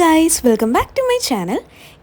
Guys welcome back to my channel.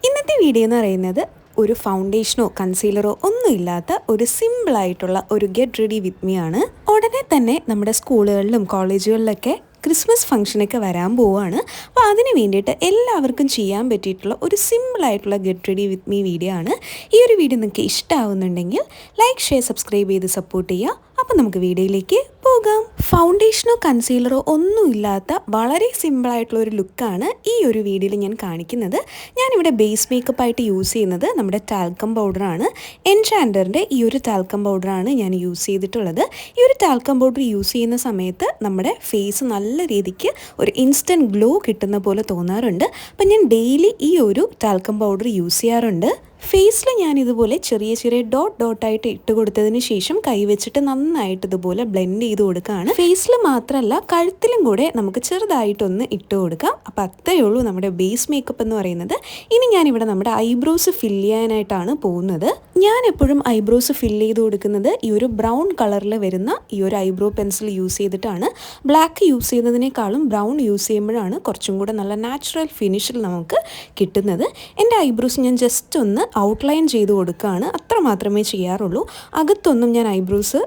ഇന്നത്തെ video എന്ന് പറയുന്നത് ഒരു ഫൗണ്ടേഷനോ കൺസീലറോ ഒന്നും ഇല്ലാത്ത ഒരു സിമ്പിളായിട്ടുള്ള ഒരു ഗെറ്റ് റെഡി വിത്ത് മീ ആണ്. ഉടനെ തന്നെ നമ്മുടെ സ്കൂളുകളിലും കോളേജുകളിലൊക്കെ ക്രിസ്മസ് ഫംഗ്ഷനൊക്കെ വരാൻ പോവുകയാണ്. അപ്പോൾ അതിന് വേണ്ടിയിട്ട് എല്ലാവർക്കും ചെയ്യാൻ പറ്റിയിട്ടുള്ള ഒരു സിമ്പിളായിട്ടുള്ള get ready with me video ആണ്. ഈ ഒരു വീഡിയോ നിങ്ങൾക്ക് ഇഷ്ടമാവുന്നുണ്ടെങ്കിൽ ലൈക്ക് ഷെയർ സബ്സ്ക്രൈബ് ചെയ്ത് സപ്പോർട്ട് ചെയ്യുക. അപ്പം നമുക്ക് വീഡിയോയിലേക്ക് പോകാം. ഫൗണ്ടേഷനോ കൺസീലറോ ഒന്നും ഇല്ലാത്ത വളരെ സിമ്പിളായിട്ടുള്ള ഒരു ലുക്കാണ് ഈ ഒരു വീഡിയോയിൽ ഞാൻ കാണിക്കുന്നത്. ഞാനിവിടെ ബേസ് മേക്കപ്പ് ആയിട്ട് യൂസ് ചെയ്യുന്നത് നമ്മുടെ ടാൽക്കം പൗഡറാണ് എൻഷാൻഡറിന്റെ ഈ ഒരു ടാൽക്കം പൗഡറാണ് ഞാൻ യൂസ് ചെയ്തിട്ടുള്ളത്. ഈ ഒരു ടാൽക്കം പൗഡർ യൂസ് ചെയ്യുന്ന സമയത്ത് നമ്മുടെ ഫേസ് നല്ല രീതിക്ക് ഒരു ഇൻസ്റ്റന്റ് ഗ്ലോ കിട്ടുന്ന പോലെ തോന്നാറുണ്ട്. അപ്പം ഞാൻ ഡെയിലി ഈ ഒരു ടാൽക്കം പൗഡർ യൂസ് ചെയ്യാറുണ്ട്. ഫേസിൽ ഞാൻ ഇതുപോലെ ചെറിയ ചെറിയ ഡോട്ട് ഡോട്ടായിട്ട് ഇട്ട് കൊടുത്തതിന് ശേഷം കൈവച്ചിട്ട് നന്നായിട്ട് ഇതുപോലെ ബ്ലെൻഡ് ചെയ്ത് കൊടുക്കുകയാണ്. ഫേസിൽ മാത്രമല്ല കഴുത്തിലും കൂടെ നമുക്ക് ചെറുതായിട്ടൊന്ന് ഇട്ട് കൊടുക്കാം. അപ്പം അത്രയേ ഉള്ളൂ നമ്മുടെ ബേസ് മേക്കപ്പ് എന്ന് പറയുന്നത്. ഇനി ഞാനിവിടെ നമ്മുടെ ഐബ്രോസ് ഫില്ല് ചെയ്യാനായിട്ടാണ് പോകുന്നത്. ഞാൻ എപ്പോഴും ഐബ്രോസ് ഫിൽ ചെയ്ത് കൊടുക്കുന്നത് ഈ ഒരു ബ്രൗൺ കളറിൽ വരുന്ന ഈ ഒരു ഐബ്രോ പെൻസിൽ യൂസ് ചെയ്തിട്ടാണ്. ബ്ലാക്ക് യൂസ് ചെയ്യുന്നതിനേക്കാളും ബ്രൗൺ യൂസ് ചെയ്യുമ്പോഴാണ് കുറച്ചും കൂടെ നല്ല നാച്ചുറൽ ഫിനിഷിൽ നമുക്ക് കിട്ടുന്നത്. എന്റെ ഐബ്രോസ് ഞാൻ ജസ്റ്റ് ഒന്ന് ഔട്ട്ലൈൻ ചെയ്ത് കൊടുക്കുകയാണ് അത്ര മാത്രമേ ചെയ്യാറുള്ളൂ. അകത്തൊന്നും ഞാൻ ഐബ്രോസ്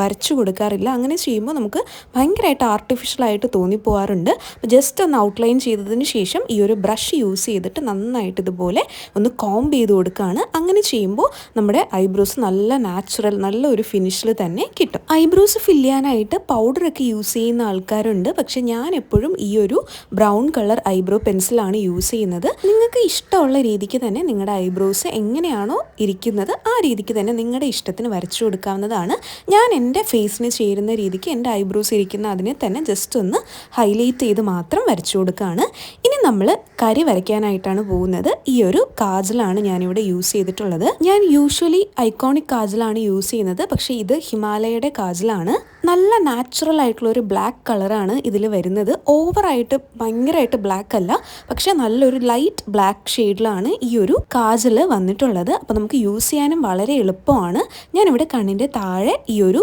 വരച്ചു കൊടുക്കാറില്ല. അങ്ങനെ ചെയ്യുമ്പോൾ നമുക്ക് ഭയങ്കരമായിട്ട് ആർട്ടിഫിഷ്യലായിട്ട് തോന്നിപ്പോവാറുണ്ട്. ജസ്റ്റ് ഒന്ന് ഔട്ട്ലൈൻ ചെയ്തതിന് ശേഷം ഈ ഒരു ബ്രഷ് യൂസ് ചെയ്തിട്ട് നന്നായിട്ട് ഇതുപോലെ ഒന്ന് കോംബ് ചെയ്ത് കൊടുക്കുകയാണ് അങ്ങനെ ചെയ്യുമ്പോൾ നമ്മുടെ ഐബ്രോസ് നല്ല നാച്ചുറൽ നല്ല ഒരു ഫിനിഷിൽ തന്നെ കിട്ടും. ഐബ്രോസ് ഫില്ല് ചെയ്യാനായിട്ട് പൗഡറൊക്കെ യൂസ് ചെയ്യുന്ന ആൾക്കാരുണ്ട്. പക്ഷെ ഞാൻ എപ്പോഴും ഈ ഒരു ബ്രൗൺ കളർ ഐബ്രോ പെൻസിലാണ് യൂസ് ചെയ്യുന്നത്. നിങ്ങൾക്ക് ഇഷ്ടമുള്ള രീതിക്ക് തന്നെ നിങ്ങളുടെ ഐബ്രോസ് എങ്ങനെയാണോ ഇരിക്കുന്നത് ആ രീതിക്ക് തന്നെ നിങ്ങളുടെ ഇഷ്ടത്തിന് വരച്ചു കൊടുക്കാവുന്നതാണ്. ഞാൻ എന്റെ ഫേസിന് ചേരുന്ന രീതിക്ക് എന്റെ ഐബ്രോസ് ഇരിക്കുന്ന അതിനെ തന്നെ ജസ്റ്റ് ഒന്ന് ഹൈലൈറ്റ് ചെയ്ത് മാത്രം വരച്ചു കൊടുക്കുകയാണ് ഇനി നമ്മൾ കരി വരയ്ക്കാനായിട്ടാണ് പോകുന്നത്. ഈ ഒരു കാജലാണ് ഞാനിവിടെ യൂസ് ചെയ്തിട്ടുള്ളത്. ഞാൻ യൂഷ്വലി ഐക്കോണിക് കാജലാണ് യൂസ് ചെയ്യുന്നത്. പക്ഷേ ഇത് ഹിമാലയയുടെ കാജലാണ്. നല്ല നാച്ചുറൽ ആയിട്ടുള്ള ഒരു ബ്ലാക്ക് കളറാണ് ഇതിൽ വരുന്നത്. ഓവറായിട്ട് ഭയങ്കരമായിട്ട് ബ്ലാക്ക് അല്ല. പക്ഷേ നല്ലൊരു ലൈറ്റ് ബ്ലാക്ക് ഷെയ്ഡിലാണ് ഈ ഒരു കാജൽ വന്നിട്ടുള്ളത്. അപ്പോൾ നമുക്ക് യൂസ് ചെയ്യാനും വളരെ എളുപ്പമാണ്. ഞാനിവിടെ കണ്ണിന്റെ താഴെ ഈ ഒരു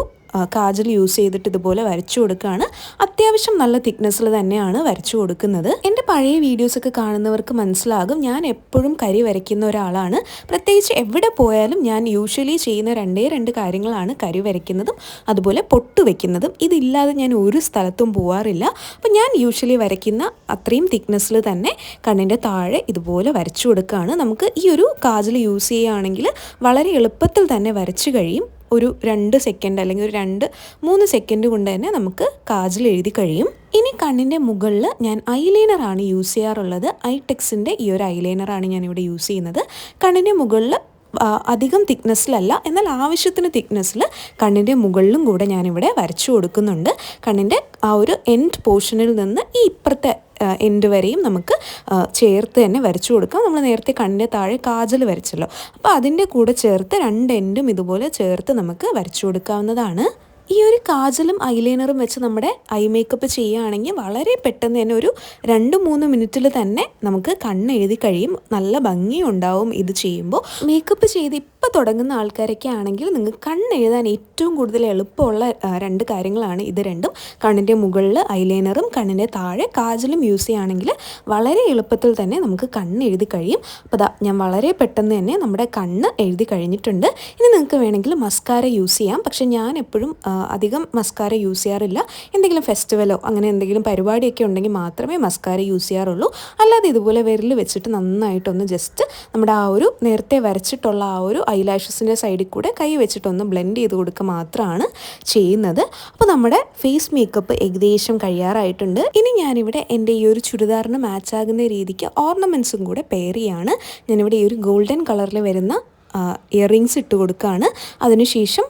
കാജൽ യൂസ് ചെയ്തിട്ട് ഇതുപോലെ വരച്ചു കൊടുക്കുകയാണ്. അത്യാവശ്യം നല്ല തിക്നെസ്സിൽ തന്നെയാണ് വരച്ചു കൊടുക്കുന്നത്. എന്റെ പഴയ വീഡിയോസൊക്കെ കാണുന്നവർക്ക് മനസ്സിലാകും. ഞാൻ എപ്പോഴും കരി വരയ്ക്കുന്ന ഒരാളാണ്. പ്രത്യേകിച്ച് എവിടെ പോയാലും ഞാൻ യൂഷ്വലി ചെയ്യുന്ന രണ്ടേ രണ്ട് കാര്യങ്ങളാണ് കരി വരയ്ക്കുന്നതും അതുപോലെ പൊട്ട് വയ്ക്കുന്നതും ഇതില്ലാതെ ഞാൻ ഒരു സ്ഥലത്തും പോവാറില്ല. അപ്പം ഞാൻ യൂഷ്വലി വരയ്ക്കുന്ന അത്രയും തിക്നെസ്സിൽ തന്നെ കണ്ണിന്റെ താഴെ ഇതുപോലെ വരച്ചു കൊടുക്കുകയാണ്. നമുക്ക് ഈ ഒരു കാജൽ യൂസ് ചെയ്യുകയാണെങ്കിൽ വളരെ എളുപ്പത്തിൽ തന്നെ വരച്ചു കഴിയും. ഒരു രണ്ട് സെക്കൻഡ് അല്ലെങ്കിൽ ഒരു രണ്ട് മൂന്ന് സെക്കൻഡ് കൊണ്ട് തന്നെ നമുക്ക് കാജിൽ എഴുതി കഴിയും. ഇനി കണ്ണിന്റെ മുകളിൽ ഞാൻ ഐലൈനറാണ് യൂസ് ചെയ്യാറുള്ളത്. ഐടെക്സിന്റെ ഈ ഒരു ഐലൈനറാണ് ഇവിടെ യൂസ് ചെയ്യുന്നത്. കണ്ണിന്റെ മുകളിൽ അധികം തിക്നെസ്സിലല്ല എന്നാൽ ആവശ്യത്തിന് തിക്നെസ്സിൽ കണ്ണിന്റെ മുകളിലും കൂടെ ഞാനിവിടെ വരച്ചു കൊടുക്കുന്നുണ്ട്. കണ്ണിന്റെ ആ ഒരു എൻഡ് പോർഷനിൽ നിന്ന് ഈ ഇപ്പുറത്തെ എൻഡ് വരെയും നമുക്ക് ചേർത്ത് തന്നെ വരച്ചു കൊടുക്കാം. നമ്മൾ നേരത്തെ കണ്ണിന്റെ താഴെ കാജൽ വരച്ചല്ലോ. അപ്പോൾ അതിന്റെ കൂടെ ചേർത്ത് രണ്ട് എൻഡും ഇതുപോലെ ചേർത്ത് നമുക്ക് വരച്ചു കൊടുക്കാവുന്നതാണ്. ഈ ഒരു കാജലും ഐലൈനറും വെച്ച് നമ്മുടെ ഐ മേക്കപ്പ് ചെയ്യുകയാണെങ്കിൽ വളരെ പെട്ടെന്ന് തന്നെ ഒരു രണ്ട് മൂന്ന് മിനിറ്റിൽ തന്നെ നമുക്ക് കണ്ണ് എഴുതി കഴിയും. നല്ല ഭംഗിയുണ്ടാവും ഇത് ചെയ്യുമ്പോൾ. മേക്കപ്പ് ചെയ്ത് ഇപ്പോൾ തുടങ്ങുന്ന ആൾക്കാരൊക്കെ ആണെങ്കിൽ നിങ്ങൾക്ക് കണ്ണ് എഴുതാൻ ഏറ്റവും കൂടുതൽ എളുപ്പമുള്ള രണ്ട് കാര്യങ്ങളാണ് ഇത് രണ്ടും. കണ്ണിന്റെ മുകളിൽ ഐലൈനറും കണ്ണിന്റെ താഴെ കാജലും യൂസ് ചെയ്യുകയാണെങ്കിൽ വളരെ എളുപ്പത്തിൽ തന്നെ നമുക്ക് കണ്ണ് എഴുതി കഴിയും അപ്പോൾ ഞാൻ വളരെ പെട്ടെന്ന് തന്നെ നമ്മുടെ കണ്ണ് എഴുതി കഴിഞ്ഞിട്ടുണ്ട്. ഇനി നിങ്ങൾക്ക് വേണമെങ്കിൽ മസ്കാര യൂസ് ചെയ്യാം. പക്ഷെ ഞാൻ എപ്പോഴും അധികം മസ്കാര യൂസ് ചെയ്യാറില്ല. എന്തെങ്കിലും ഫെസ്റ്റിവലോ അങ്ങനെ എന്തെങ്കിലും പരിപാടിയൊക്കെ ഉണ്ടെങ്കിൽ മാത്രമേ മസ്കാര യൂസ് ചെയ്യാറുള്ളൂ. അല്ലാതെ ഇതുപോലെ വിരൽ വെച്ചിട്ട് നന്നായിട്ടൊന്ന് ജസ്റ്റ് നമ്മുടെ ആ ഒരു നേരത്തെ വരച്ചിട്ടുള്ള ആ ഒരു ഐലാഷസിന്റെ സൈഡിൽ കൂടെ കൈ വെച്ചിട്ടൊന്ന് ബ്ലെൻഡ് ചെയ്ത് കൊടുക്കുക മാത്രമാണ് ചെയ്യുന്നത്. അപ്പോൾ നമ്മുടെ ഫേസ് മേക്കപ്പ് ഏകദേശം കഴിയാറായിട്ടുണ്ട്. ഇനി ഞാനിവിടെ എന്റെ ഈ ഒരു ചുരിദാറിന് മാച്ചാകുന്ന രീതിക്ക് ഓർണമെന്റ്സും കൂടെ പെയർ ചെയ്യാണ്. ഞാനിവിടെ ഈ ഒരു ഗോൾഡൻ കളറിൽ വരുന്ന ഇയർ റിങ്സ് ഇട്ട് കൊടുക്കുകയാണ്. അതിനുശേഷം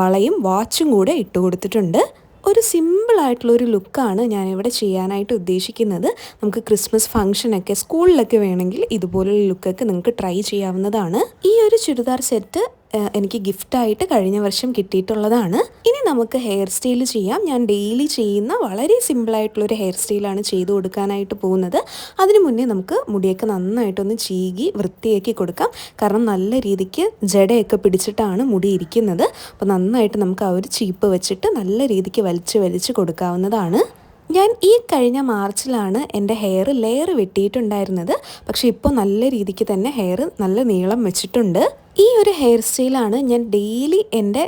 വളയും വാച്ചും കൂടെ ഇട്ട് കൊടുത്തിട്ടുണ്ട്. ഒരു സിമ്പിളായിട്ടുള്ളൊരു ലുക്കാണ് ഞാനിവിടെ ചെയ്യാനായിട്ട് ഉദ്ദേശിക്കുന്നത്. നമുക്ക് ക്രിസ്മസ് ഫംഗ്ഷനൊക്കെ സ്കൂളിലൊക്കെ വേണമെങ്കിൽ ഇതുപോലുള്ള ലുക്കൊക്കെ നിങ്ങൾക്ക് ട്രൈ ചെയ്യാവുന്നതാണ്. ഈ ഒരു ചുരിദാർ സെറ്റ് എനിക്ക് ഗിഫ്റ്റായിട്ട് കഴിഞ്ഞ വർഷം കിട്ടിയിട്ടുള്ളതാണ്. നമുക്ക് ഹെയർ സ്റ്റൈൽ ചെയ്യാം. ഞാൻ ഡെയിലി ചെയ്യുന്ന വളരെ സിമ്പിളായിട്ടുള്ളൊരു ഹെയർ സ്റ്റൈലാണ് ചെയ്ത് കൊടുക്കാനായിട്ട് പോകുന്നത്. അതിനു മുന്നേ നമുക്ക് മുടിയൊക്കെ നന്നായിട്ടൊന്ന് ചീകി വൃത്തിയാക്കി കൊടുക്കാം. കാരണം നല്ല രീതിക്ക് ജടയൊക്കെ പിടിച്ചിട്ടാണ് മുടി ഇരിക്കുന്നത്. അപ്പോൾ നന്നായിട്ട് നമുക്ക് ആ ഒരു ചീപ്പ് വെച്ചിട്ട് നല്ല രീതിക്ക് വലിച്ച് വലിച്ച് കൊടുക്കാവുന്നതാണ്. ഞാൻ ഈ കഴിഞ്ഞ മാർച്ചിലാണ് എന്റെ ഹെയർ ലെയർ വെട്ടിയിട്ടുണ്ടായിരുന്നത്. പക്ഷേ ഇപ്പോൾ നല്ല രീതിക്ക് തന്നെ ഹെയർ നല്ല നീളം വെച്ചിട്ടുണ്ട്. ഈ ഒരു ഹെയർ സ്റ്റൈലാണ് ഞാൻ ഡെയിലി എന്റെ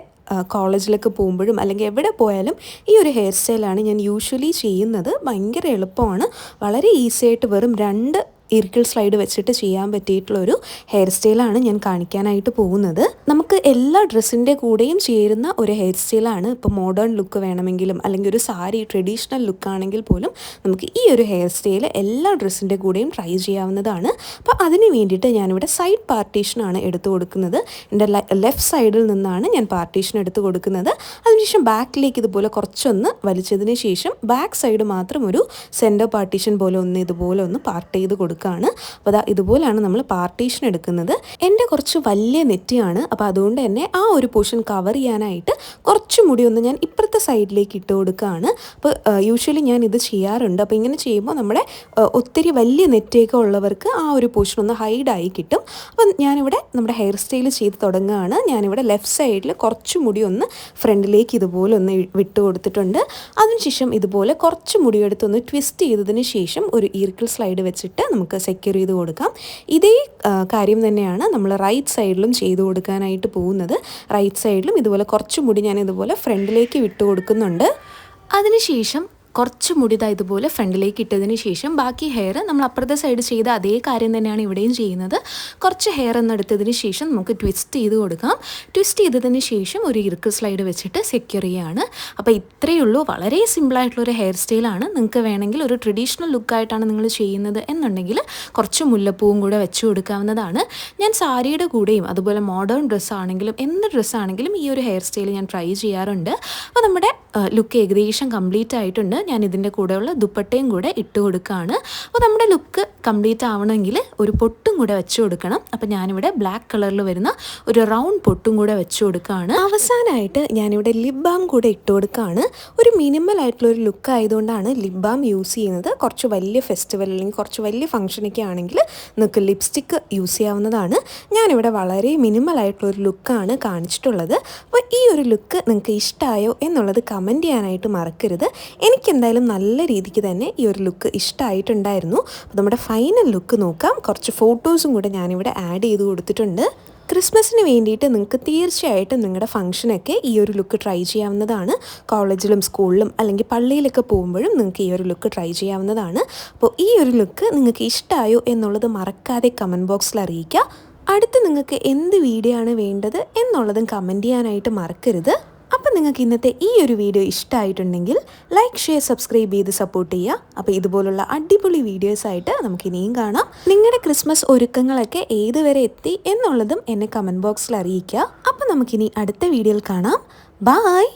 കോളേജിലൊക്കെ പോകുമ്പോഴും അല്ലെങ്കിൽ എവിടെ പോയാലും ഈ ഒരു ഹെയർ സ്റ്റൈലാണ് ഞാൻ യൂഷ്വലി ചെയ്യുന്നത്. ഭയങ്കര എളുപ്പമാണ്. വളരെ ഈസി ആയിട്ട് വെറും രണ്ട് ഇരിക്കിൾ സ്ലൈഡ് വെച്ചിട്ട് ചെയ്യാൻ പറ്റിയിട്ടുള്ളൊരു ഹെയർ സ്റ്റൈലാണ് ഞാൻ കാണിക്കാനായിട്ട് പോകുന്നത്. നമുക്ക് എല്ലാ ഡ്രസ്സിന്റെ കൂടെയും ചേരുന്ന ഒരു ഹെയർ സ്റ്റൈലാണ് ഇപ്പോൾ മോഡേൺ ലുക്ക് വേണമെങ്കിലും അല്ലെങ്കിൽ ഒരു സാരി ട്രഡീഷണൽ ലുക്ക് ആണെങ്കിൽ പോലും നമുക്ക് ഈ ഒരു ഹെയർ സ്റ്റൈൽ എല്ലാ ഡ്രസ്സിന്റെ കൂടെയും ട്രൈ ചെയ്യാവുന്നതാണ്. അപ്പോൾ അതിന് വേണ്ടിയിട്ട് ഞാനിവിടെ സൈഡ് പാർട്ടീഷനാണ് എടുത്തു കൊടുക്കുന്നത്. എന്റെ ലെഫ്റ്റ് സൈഡിൽ നിന്നാണ് ഞാൻ പാർട്ടീഷൻ എടുത്തു കൊടുക്കുന്നത്. അതിനുശേഷം ബാക്കിലേക്ക് ഇതുപോലെ കുറച്ചൊന്ന് വലിച്ചതിന് ശേഷം ബാക്ക് സൈഡ് മാത്രം ഒരു സെന്റർ പാർട്ടീഷൻ പോലെ ഒന്ന് ഇതുപോലെ ഒന്ന് പാർട്ട് ചെയ്ത് കൊടുക്കുകയാണ് അപ്പോൾ അതാ ഇതുപോലെയാണ് നമ്മൾ പാർട്ടീഷൻ എടുക്കുന്നത്. എന്റെ കുറച്ച് വലിയ നെറ്റിയാണ്. അപ്പോൾ അതുകൊണ്ട് തന്നെ ആ ഒരു പോർഷൻ കവർ ചെയ്യാനായിട്ട് കുറച്ച് മുടി ഒന്ന് ഞാൻ ഇപ്പുറത്തെ സൈഡിലേക്ക് ഇട്ട് കൊടുക്കുകയാണ്. അപ്പോൾ യൂഷ്വലി ഞാൻ ഇത് ചെയ്യാറുണ്ട്. അപ്പോൾ ഇങ്ങനെ ചെയ്യുമ്പോൾ നമ്മുടെ ഒത്തിരി വലിയ നെറ്റൊക്കെ ഉള്ളവർക്ക് ആ ഒരു പോർഷൻ ഒന്ന് ഹൈഡായി കിട്ടും. അപ്പം ഞാനിവിടെ നമ്മുടെ ഹെയർ സ്റ്റൈൽ ചെയ്ത് തുടങ്ങുകയാണ്. ഞാനിവിടെ ലെഫ്റ്റ് സൈഡിൽ കുറച്ച് മുടി ഒന്ന് ഫ്രണ്ടിലേക്ക് ഇതുപോലെ ഒന്ന് വിട്ട് കൊടുത്തിട്ടുണ്ട്. അതിനുശേഷം ഇതുപോലെ കുറച്ച് മുടി എടുത്തൊന്ന് ട്വിസ്റ്റ് ചെയ്തതിന് ശേഷം ഒരു ഈർക്കിൾ സ്ലൈഡ് വെച്ചിട്ട് നമുക്ക് സെക്യൂർ ചെയ്ത് കൊടുക്കാം. ഇതേ കാര്യം തന്നെയാണ് നമ്മൾ റൈറ്റ് സൈഡിലും ചെയ്ത് കൊടുക്കാനായിട്ട് പോകുന്നത്. റൈറ്റ് സൈഡിലും ഇതുപോലെ കുറച്ച് മുടി ഞാൻ ഇതുപോലെ ഫ്രണ്ടിലേക്ക് വിട്ട് കൊടുക്കുന്നുണ്ട്. അതിനുശേഷം കുറച്ച് മുടി ദാ ഇതുപോലെ ഫ്രണ്ടിലേക്ക് ഇട്ടതിന് ശേഷം ബാക്കി ഹെയർ നമ്മൾ അപ്പുറത്തെ സൈഡ് ചെയ്ത അതേ കാര്യം തന്നെയാണ് ഇവിടെയും ചെയ്യുന്നത്. കുറച്ച് ഹെയർ ഒന്ന് എടുത്തതിന് ശേഷം നമുക്ക് ട്വിസ്റ്റ് ചെയ്ത് കൊടുക്കാം. ട്വിസ്റ്റ് ചെയ്തതിന് ശേഷം ഒരു ഇറുക്ക് സ്ലൈഡ് വെച്ചിട്ട് സെക്യൂർ ചെയ്യുകയാണ് അപ്പോൾ ഇത്രയേ ഉള്ളൂ. വളരെ സിമ്പിളായിട്ടുള്ളൊരു ഹെയർ സ്റ്റൈലാണ് നിങ്ങൾക്ക് വേണമെങ്കിൽ ഒരു ട്രഡീഷണൽ ലുക്കായിട്ടാണ് നിങ്ങൾ ചെയ്യുന്നത് എന്നുണ്ടെങ്കിൽ കുറച്ച് മുല്ലപ്പൂവും കൂടെ വെച്ച് കൊടുക്കാവുന്നതാണ്. ഞാൻ സാരിയുടെ കൂടെയും അതുപോലെ മോഡേൺ ഡ്രസ്സാണെങ്കിലും എന്ത് ഡ്രസ്സാണെങ്കിലും ഈ ഒരു ഹെയർ സ്റ്റൈൽ ഞാൻ ട്രൈ ചെയ്യാറുണ്ട്. അപ്പോൾ നമ്മുടെ ലുക്ക് ഏകദേശം കംപ്ലീറ്റ് ആയിട്ടുണ്ട്. ഞാൻ ഇതിന്റെ കൂടെയുള്ള ദുപ്പട്ടയും കൂടെ ഇട്ട് കൊടുക്കുകയാണ് അപ്പോൾ നമ്മുടെ ലുക്ക് കംപ്ലീറ്റ് ആവണമെങ്കിൽ ഒരു പൊട്ടും കൂടെ വെച്ച് കൊടുക്കണം. അപ്പം ഞാനിവിടെ ബ്ലാക്ക് കളറിൽ വരുന്ന ഒരു റൗണ്ട് പൊട്ടും കൂടെ വെച്ച് കൊടുക്കുകയാണ്. അവസാനമായിട്ട് ഞാനിവിടെ ലിപ് ബാം കൂടെ ഇട്ട് കൊടുക്കുകയാണ്. ഒരു മിനിമൽ ആയിട്ടുള്ള ഒരു ലുക്ക് ആയതുകൊണ്ടാണ് ലിപ് ബാം യൂസ് ചെയ്യുന്നത്. കുറച്ച് വലിയ ഫെസ്റ്റിവൽ അല്ലെങ്കിൽ കുറച്ച് വലിയ ഫംഗ്ഷനൊക്കെ ആണെങ്കിൽ നിങ്ങൾക്ക് ലിപ്സ്റ്റിക്ക് യൂസ് ചെയ്യാവുന്നതാണ്. ഞാനിവിടെ വളരെ മിനിമൽ ആയിട്ടുള്ള ഒരു ലുക്കാണ് കാണിച്ചിട്ടുള്ളത്. അപ്പോൾ ഈ ഒരു ലുക്ക് നിങ്ങൾക്ക് ഇഷ്ടമായോ എന്നുള്ളത് കമന്റ് ചെയ്യാനായിട്ട് മറക്കരുത്. എനിക്കെന്തായാലും നല്ല രീതിക്ക് തന്നെ ഈ ഒരു ലുക്ക് ഇഷ്ടമായിട്ടുണ്ടായിരുന്നു അപ്പോൾ നമ്മുടെ ഫൈനൽ ലുക്ക് നോക്കാം. കുറച്ച് ഫോട്ടോസും കൂടെ ഞാനിവിടെ ആഡ് ചെയ്ത് കൊടുത്തിട്ടുണ്ട്. ക്രിസ്മസിന് വേണ്ടിയിട്ട് നിങ്ങൾക്ക് തീർച്ചയായിട്ടും നിങ്ങളുടെ ഫംഗ്ഷനൊക്കെ ഈ ഒരു ലുക്ക് ട്രൈ ചെയ്യാവുന്നതാണ്. കോളേജിലും സ്കൂളിലും അല്ലെങ്കിൽ പള്ളിയിലൊക്കെ പോകുമ്പോഴും നിങ്ങൾക്ക് ഈ ഒരു ലുക്ക് ട്രൈ ചെയ്യാവുന്നതാണ്. അപ്പോൾ ഈ ഒരു ലുക്ക് നിങ്ങൾക്ക് ഇഷ്ടമായോ എന്നുള്ളത് മറക്കാതെ കമന്റ് ബോക്സിൽ അറിയിക്കുക. അടുത്ത് നിങ്ങൾക്ക് എന്ത് വീഡിയോ ആണ് വേണ്ടത് എന്നുള്ളതും കമന്റ് ചെയ്യാനായിട്ട് മറക്കരുത്. നിങ്ങൾക്ക് ഇന്നത്തെ ഈ ഒരു വീഡിയോ ഇഷ്ടമായിട്ടുണ്ടെങ്കിൽ ലൈക്ക് ഷെയർ സബ്സ്ക്രൈബ് ചെയ്ത് സപ്പോർട്ട് ചെയ്യുക. അപ്പോൾ ഇതുപോലുള്ള അടിപൊളി വീഡിയോസ് ആയിട്ട് നമുക്ക് ഇനിയും കാണാം. നിങ്ങളുടെ ക്രിസ്മസ് ഒരുക്കങ്ങളൊക്കെ ഏതുവരെ എത്തി എന്നുള്ളതും എന്നെ കമന്റ് ബോക്സിൽ അറിയിക്കുക. അപ്പോൾ നമുക്കിനി അടുത്ത വീഡിയോയിൽ കാണാം. ബായ്